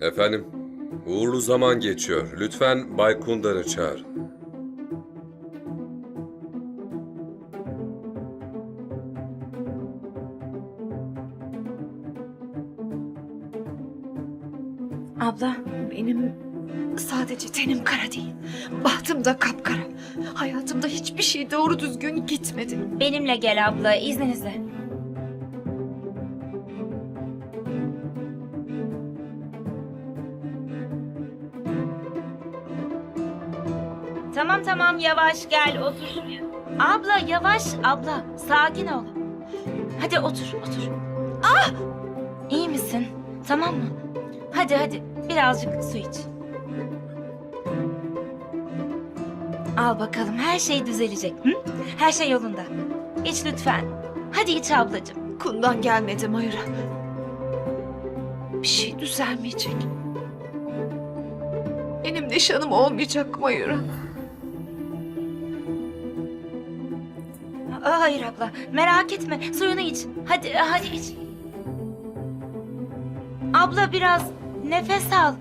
Efendim, uğurlu zaman geçiyor. Lütfen Bay Kundan'ı çağır. Abla benim sadece tenim kara değil. Bahtım da kapkara. Hayatımda hiçbir şey doğru düzgün gitmedi. Benimle gel abla izninizle. Tamam yavaş gel otur. Abla yavaş abla sakin ol. Hadi otur otur. Ah! İyi misin? Tamam mı? Hadi hadi birazcık su iç. Al bakalım her şey düzelecek. Hı? Her şey yolunda. İç lütfen. Hadi iç ablacığım. Kundan gelmedi Mayra. Bir şey düzelmeyecek. Benim nişanım olmayacak Mayra. Hayır abla merak etme suyunu iç. Hadi hadi iç. Abla biraz nefes al.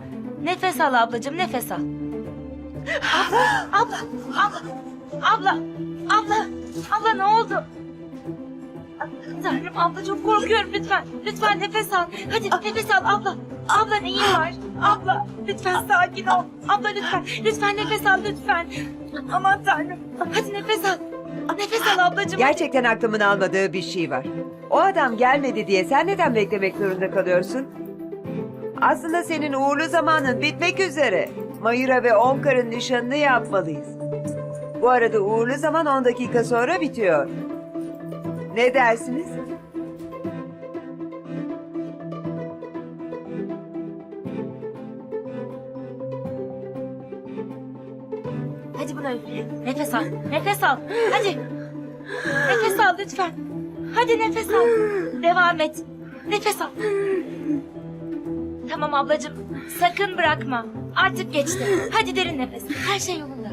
Nefes al ablacığım nefes al. Abla, abla, abla, abla, abla, abla ne oldu? Tanrım abla çok korkuyorum lütfen. Lütfen nefes al. Hadi nefes al abla. Abla neyin var? Abla lütfen sakin ol. Abla lütfen. Lütfen nefes al lütfen. Aman tanrım. Hadi nefes al. Nefes al ablacığım. Gerçekten aklımın almadığı bir şey var. O adam gelmedi diye sen neden beklemek zorunda kalıyorsun? Aslında senin uğurlu zamanın bitmek üzere. Mayura ve Omkar'ın nişanını yapmalıyız. Bu arada uğurlu zaman 10 dakika sonra bitiyor. Ne dersiniz? Nefes al. Nefes al. Hadi. Nefes al lütfen. Hadi nefes al. Devam et. Nefes al. Tamam ablacığım. Sakın bırakma. Artık geçti. Hadi derin nefes. Her şey yolunda.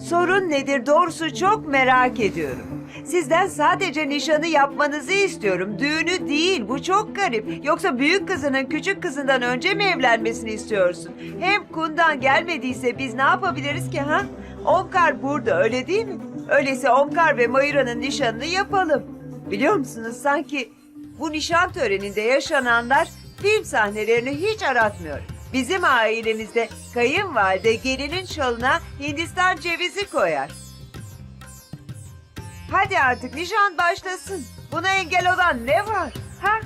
Sorun nedir doğrusu çok merak ediyorum. Sizden sadece nişanı yapmanızı istiyorum. Düğünü değil bu çok garip. Yoksa büyük kızının küçük kızından önce mi evlenmesini istiyorsun? Hem Kundan gelmediyse biz ne yapabiliriz ki ha? Omkar burada öyle değil mi? Öyleyse Omkar ve Mayura'nın nişanını yapalım. Biliyor musunuz sanki bu nişan töreninde yaşananlar film sahnelerini hiç aratmıyor. Bizim ailemizde kayınvalide gelinin şalına Hindistan cevizi koyar. Hadi artık nişan başlasın. Buna engel olan ne var? Ha?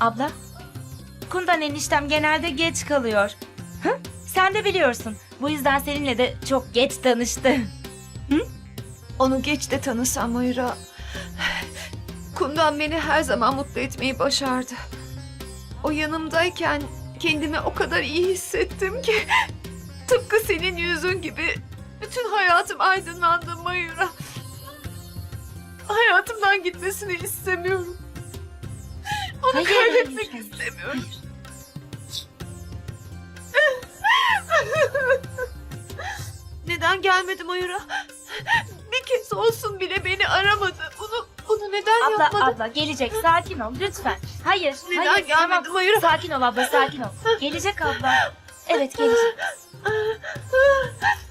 Abla. Kundan eniştem genelde geç kalıyor. Hı? Sen de biliyorsun. Bu yüzden seninle de çok geç tanıştı. Onu geç de tanısam Mayra. Kundan beni her zaman mutlu etmeyi başardı. O yanımdayken kendimi o kadar iyi hissettim ki. Tıpkı senin yüzün gibi bütün hayatım aydınlandı Mayra. Hayatımdan gitmesini istemiyorum. Onu Hayır, kaybetmek istemiyorum. Neden gelmedi Mayra? Bir kez olsun bile beni aramadı. Bunu bunu neden Abla yapmadı? abla gelecek sakin ol lütfen. Hayır Neden hayır gelmedi tamam. Mayura? Sakin ol abla sakin ol. Gelecek abla. Evet gelecek.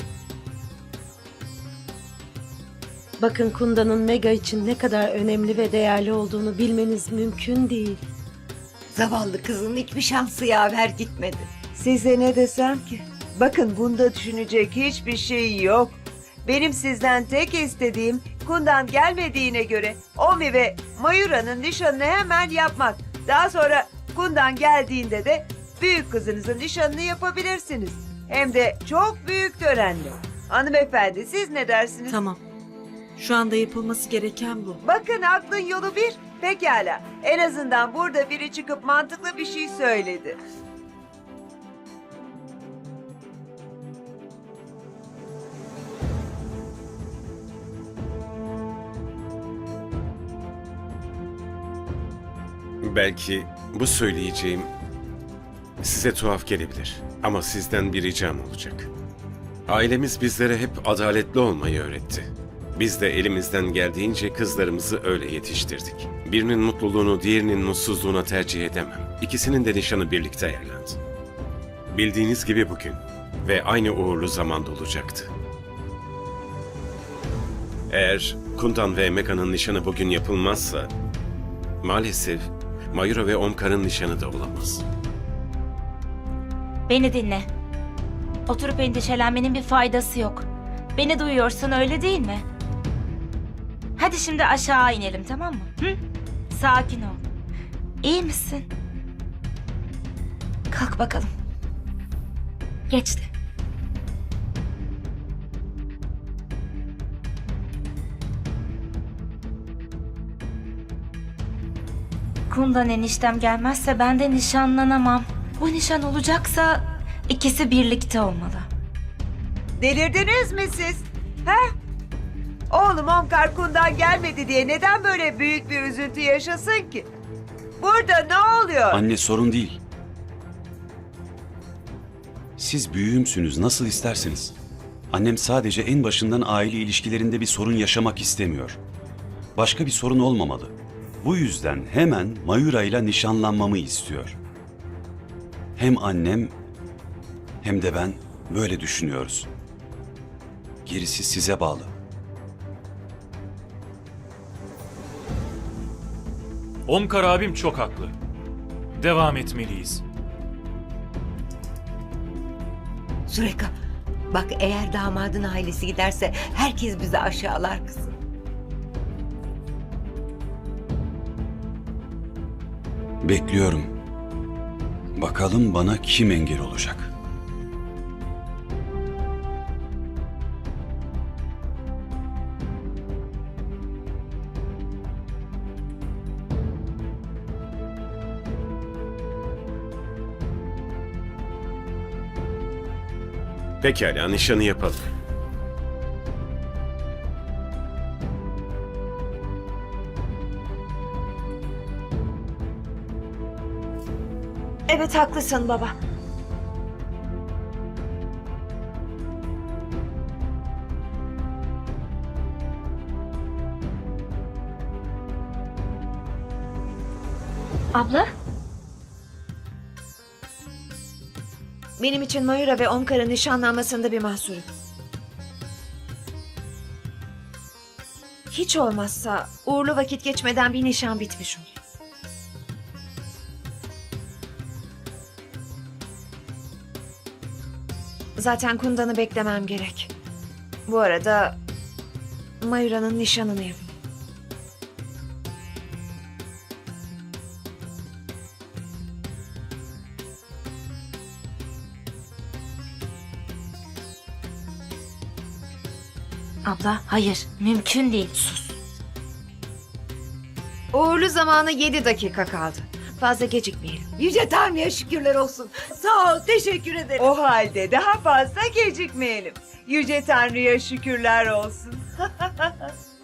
Bakın Kunda'nın Mega için ne kadar önemli ve değerli olduğunu bilmeniz mümkün değil. Zavallı kızın hiçbir şansı yaver gitmedi. Size ne desem ki? Bakın bunda düşünecek hiçbir şey yok. Benim sizden tek istediğim Kundan gelmediğine göre Omi ve Mayura'nın nişanını hemen yapmak. Daha sonra Kundan geldiğinde de büyük kızınızın nişanını yapabilirsiniz. Hem de çok büyük törenle. Hanımefendi siz ne dersiniz? Tamam. Şu anda yapılması gereken bu. Bakın aklın yolu bir. Pekala. En azından burada biri çıkıp mantıklı bir şey söyledi. Belki bu söyleyeceğim size tuhaf gelebilir ama sizden bir ricam olacak. Ailemiz bizlere hep adaletli olmayı öğretti. Biz de elimizden geldiğince kızlarımızı öyle yetiştirdik. Birinin mutluluğunu diğerinin mutsuzluğuna tercih edemem. İkisinin de nişanı birlikte ayarlandı. Bildiğiniz gibi bugün ve aynı uğurlu zamanda olacaktı. Eğer Kundan ve Mega'nın nişanı bugün yapılmazsa, maalesef Mayura ve Omkar'ın nişanı da olamaz. Beni dinle. Oturup endişelenmenin bir faydası yok. Beni duyuyorsun öyle değil mi? Hadi şimdi aşağı inelim tamam mı? Hı? Sakin ol. İyi misin? Kalk bakalım. Geçti. Kundan eniştem gelmezse ben de nişanlanamam. Bu nişan olacaksa ikisi birlikte olmalı. Delirdiniz mi siz? He? Oğlum Omkar Kundan gelmedi diye neden böyle büyük bir üzüntü yaşasın ki? Burada ne oluyor? Anne sorun değil. Siz büyüğümsünüz nasıl isterseniz. Annem sadece en başından aile ilişkilerinde bir sorun yaşamak istemiyor. Başka bir sorun olmamalı. Bu yüzden hemen Mayura ile nişanlanmamı istiyor. Hem annem hem de ben böyle düşünüyoruz. Gerisi size bağlı. Omkar abim çok haklı. Devam etmeliyiz. Sureka bak eğer damadın ailesi giderse herkes bizi aşağılar kızım. Bekliyorum. Bakalım bana kim engel olacak? Pekala nişanı yapalım. Evet haklısın baba. Abla? Benim için Mayura ve Omkar'ın nişanlanmasında bir mahsur. Hiç olmazsa uğurlu vakit geçmeden bir nişan bitmiş olur. Zaten Kundan'ı beklemem gerek. Bu arada Mayura'nın nişanını yapın. Abla hayır mümkün değil sus. Uğurlu zamanı 7 dakika kaldı. Fazla gecikmeyelim. Yüce Tanrı'ya şükürler olsun. Sağ ol teşekkür ederim. O halde daha fazla gecikmeyelim. Yüce Tanrı'ya şükürler olsun.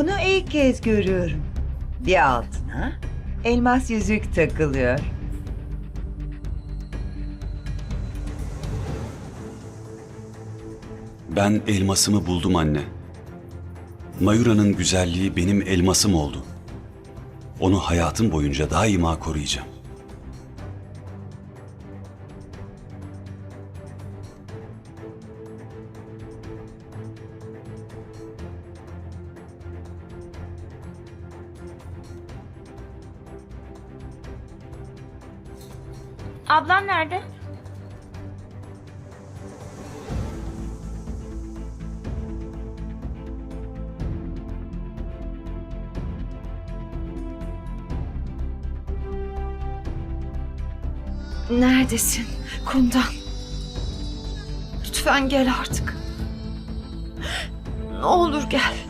Bunu ilk kez görüyorum. Bir altına elmas yüzük takılıyor. Ben elmasımı buldum anne. Mayura'nın güzelliği benim elmasım oldu. Onu hayatım boyunca daima koruyacağım. Neredesin Kundan? Lütfen gel artık. Ne olur gel.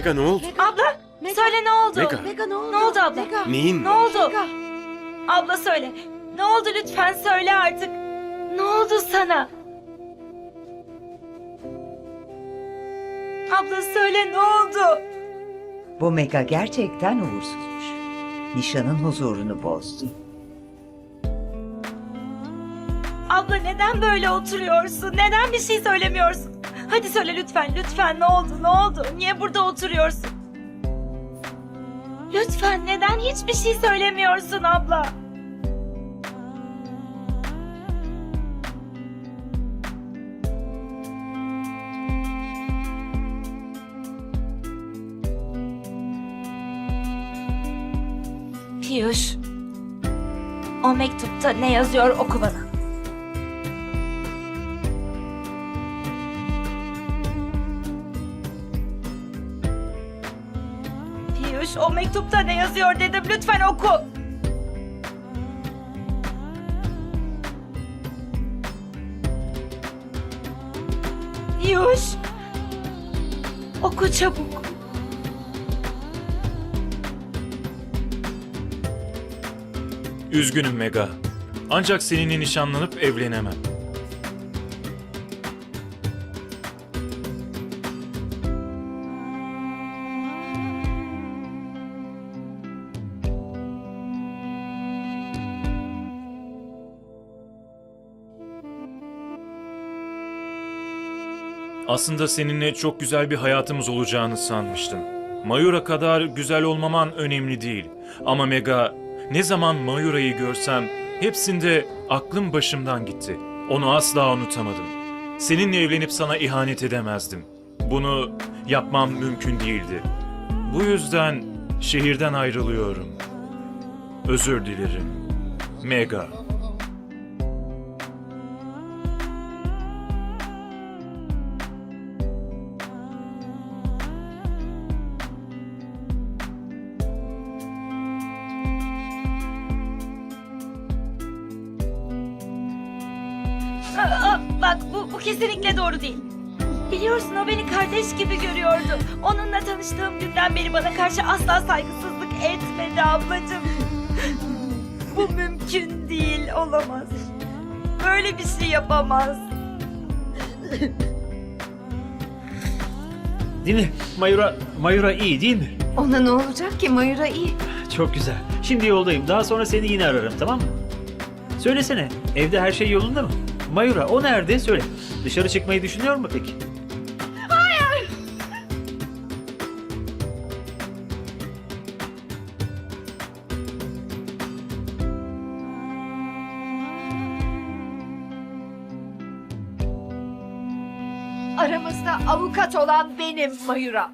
Mega ne oldu? Abla söyle ne oldu? Mega. Mega ne oldu? Ne oldu abla? Mega. Neyin Ne oldu? Abla söyle. Ne oldu lütfen söyle artık. Ne oldu sana? Abla söyle ne oldu? Bu Mega gerçekten uğursuzmuş. Nişanın huzurunu bozdu. Abla neden böyle oturuyorsun? Neden bir şey söylemiyorsun? Hadi söyle lütfen, lütfen ne oldu, ne oldu? Niye burada oturuyorsun? Lütfen neden hiçbir şey söylemiyorsun abla? Piyuş, o mektupta ne yazıyor oku bana. Piyuş o mektupta ne yazıyor dedim lütfen oku. Piyuş. Oku çabuk. Üzgünüm Mega. Ancak seninle nişanlanıp evlenemem. Aslında seninle çok güzel bir hayatımız olacağını sanmıştım. Mayura kadar güzel olmaman önemli değil. Ama Mega, ne zaman Mayura'yı görsem hepsinde aklım başımdan gitti. Onu asla unutamadım. Seninle evlenip sana ihanet edemezdim. Bunu yapmam mümkün değildi. Bu yüzden şehirden ayrılıyorum. Özür dilerim. Mega. Kesinlikle doğru değil. Biliyorsun o beni kardeş gibi görüyordu. Onunla tanıştığım günden beri bana karşı asla saygısızlık etmedi ablacığım. Bu mümkün değil, olamaz. Böyle bir şey yapamaz. Değil mi? Mayura, Mayura iyi değil mi? Ona ne olacak ki Mayura iyi. Çok güzel. Şimdi yoldayım. Daha sonra seni yine ararım tamam mı? Söylesene. Evde her şey yolunda mı? Mayura o nerede? Söyle. Dışarı çıkmayı düşünüyor mu peki? Aramızda avukat olan benim Mayura.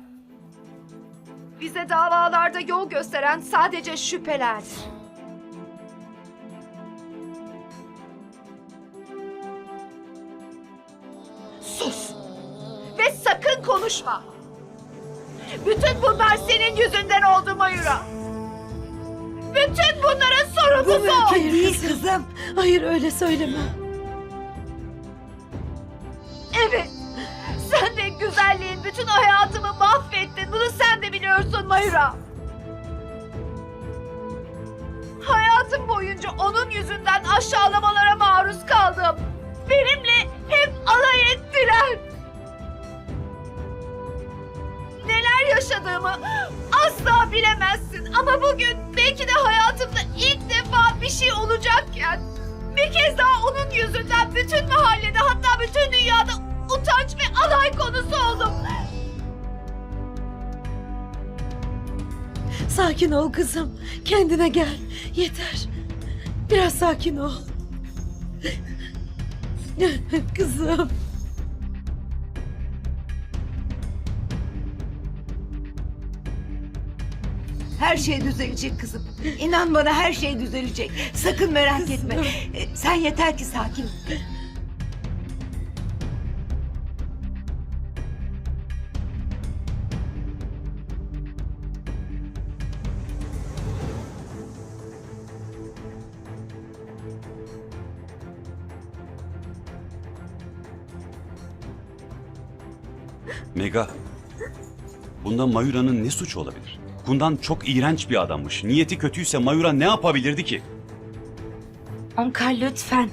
Bize davalarda yol gösteren sadece şüphelerdir. Konuşma. Bütün bunlar senin yüzünden oldu Mayura. Bütün bunların sorumlusu o. Hayır Değil kızım. kızım. Hayır öyle söyleme. Evet. Sen de güzelliğin bütün hayatımı mahvettin. Bunu sen de biliyorsun Mayura. Hayatım boyunca onun yüzünden aşağılamalara maruz kaldım. Benimle hep alay ettiler. Yaşadığımı asla bilemezsin. Ama bugün belki de hayatımda ilk defa bir şey olacakken bir kez daha onun yüzünden bütün mahallede hatta bütün dünyada utanç ve alay konusu oldum. Sakin ol kızım. Kendine gel. Yeter. Biraz sakin ol. kızım. Her şey düzelecek kızım. İnan bana her şey düzelecek. Sakın merak etme. E, Sen yeter ki sakin ol. Mega, bunda Mayura'nın ne suçu olabilir? Kundan çok iğrenç bir adammış. Niyeti kötüyse Mayura ne yapabilirdi ki? Omkar lütfen.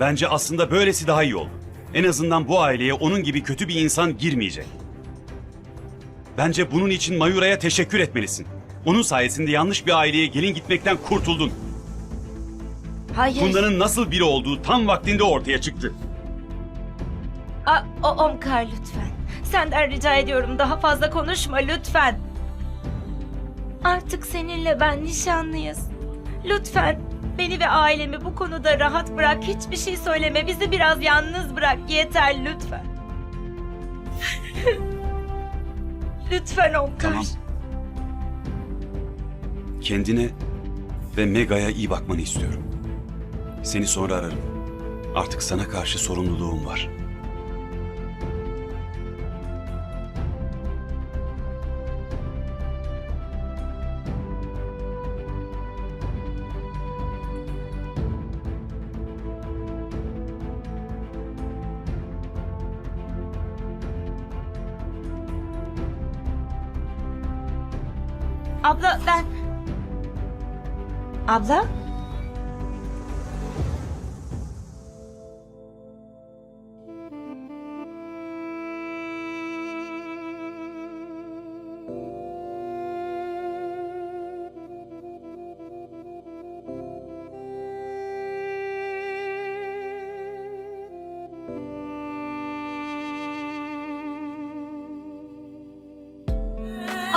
Bence aslında böylesi daha iyi oldu. En azından bu aileye onun gibi kötü bir insan girmeyecek. Bence bunun için Mayura'ya teşekkür etmelisin. Onun sayesinde yanlış bir aileye gelin gitmekten kurtuldun. Hayır. Kunda'nın nasıl biri olduğu tam vaktinde ortaya çıktı. A, o, Omkar lütfen. Senden rica ediyorum daha fazla konuşma lütfen. Artık seninle ben nişanlıyız. Lütfen beni ve ailemi bu konuda rahat bırak. Hiçbir şey söyleme. Bizi biraz yalnız bırak. Yeter lütfen. lütfen Omkar. Tamam. Kendine ve Mega'ya iyi bakmanı istiyorum. Seni sonra ararım. Artık sana karşı sorumluluğum var.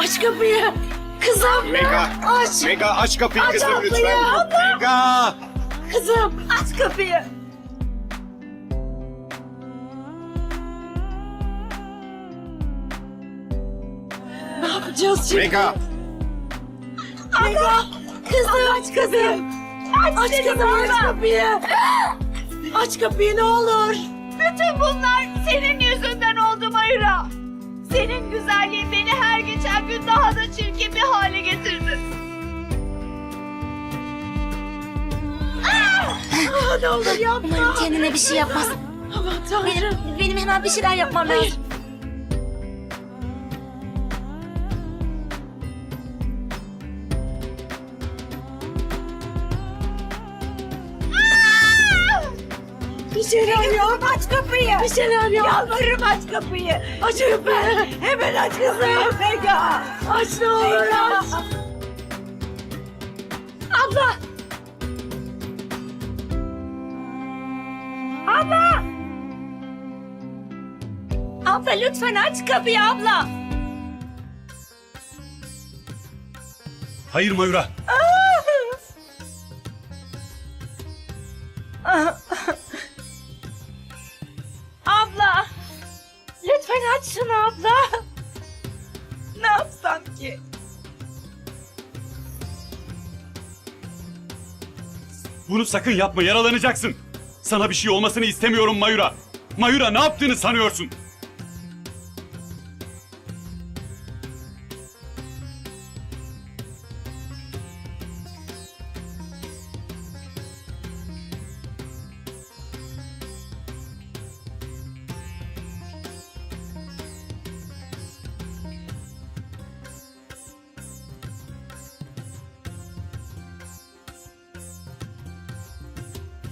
Aç kapıyı. Kızım. Mega, Aç. Mega aç kapıyı Aç kızım kapıyı, lütfen. abla. Mega! Kızım. Aç kapıyı. Ne yapacağız şimdi? Mega! Mega. Kızım. aç kızım. Aç, kızım aç kapıyı. Aç kapıyı ne olur. Bütün bunlar senin yüzünden oldu Mayra. Senin güzelliğin beni her geçen gün daha da çirkin bir hale getirdi. Ah, ne olur yapma. Umarım kendine bir şey yapmaz. Aman tanrım. Benim, benim hemen bir şeyler yapmam lazım. Bir yap. Aç kapıyı. Bir şeyler yap. Yalvarırım aç kapıyı. Aç kapıyı. Hemen aç kızım. Mega. Aç ne olur aç. Abla! Abla! Abla lütfen aç kapıyı abla. Hayır Mayura. Abla! Bunu sakın yapma yaralanacaksın. Sana bir şey olmasını istemiyorum Mayura. Mayura ne yaptığını sanıyorsun?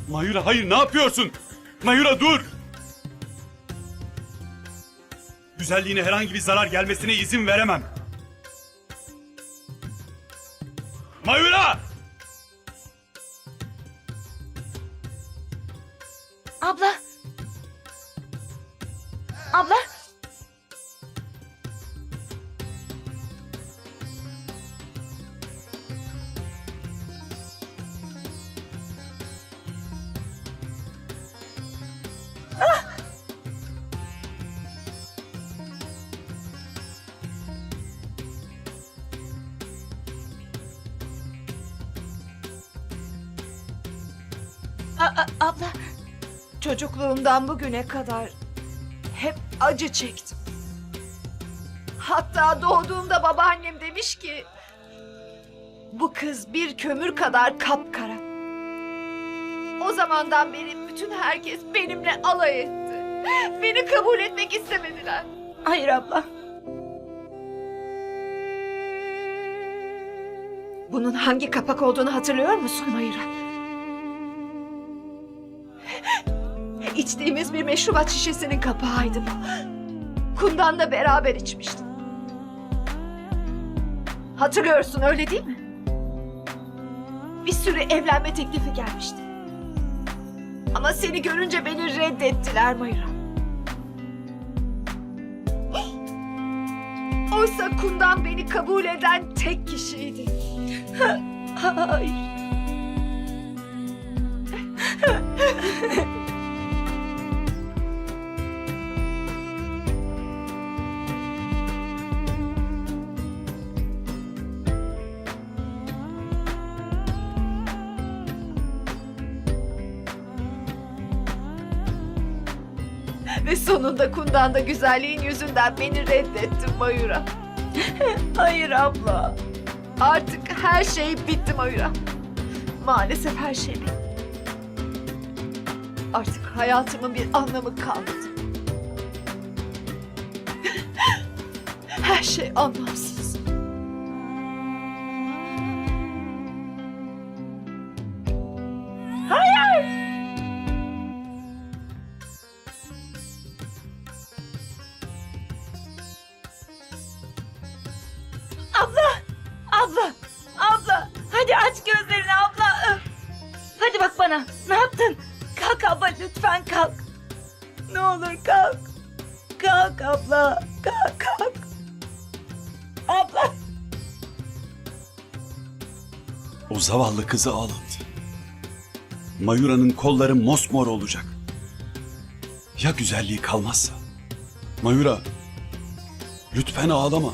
Mayura hayır ne yapıyorsun? Mayura dur! Güzelliğine herhangi bir zarar gelmesine izin veremem. A- abla. Çocukluğumdan bugüne kadar hep acı çektim. Hatta doğduğumda babaannem demiş ki bu kız bir kömür kadar kapkara. O zamandan beri bütün herkes benimle alay etti. Beni kabul etmek istemediler. Hayır abla. Bunun hangi kapak olduğunu hatırlıyor musun Mayra? İçtiğimiz bir meşrubat şişesinin kapağıydı bu. Kundan da beraber içmiştik. Hatırlıyorsun öyle değil mi? Bir sürü evlenme teklifi gelmişti. Ama seni görünce beni reddettiler Mayra. Oysa Kundan beni kabul eden tek kişiydi. Hayır. sonunda Kundan da güzelliğin yüzünden beni reddetti Mayura. Hayır abla. Artık her şey bitti Mayura. Maalesef her şey bitti. Artık hayatımın bir anlamı kalmadı. Her şey anlamsız. Zavallı kızı ağlattı. Mayura'nın kolları mosmor olacak. Ya güzelliği kalmazsa? Mayura, lütfen ağlama.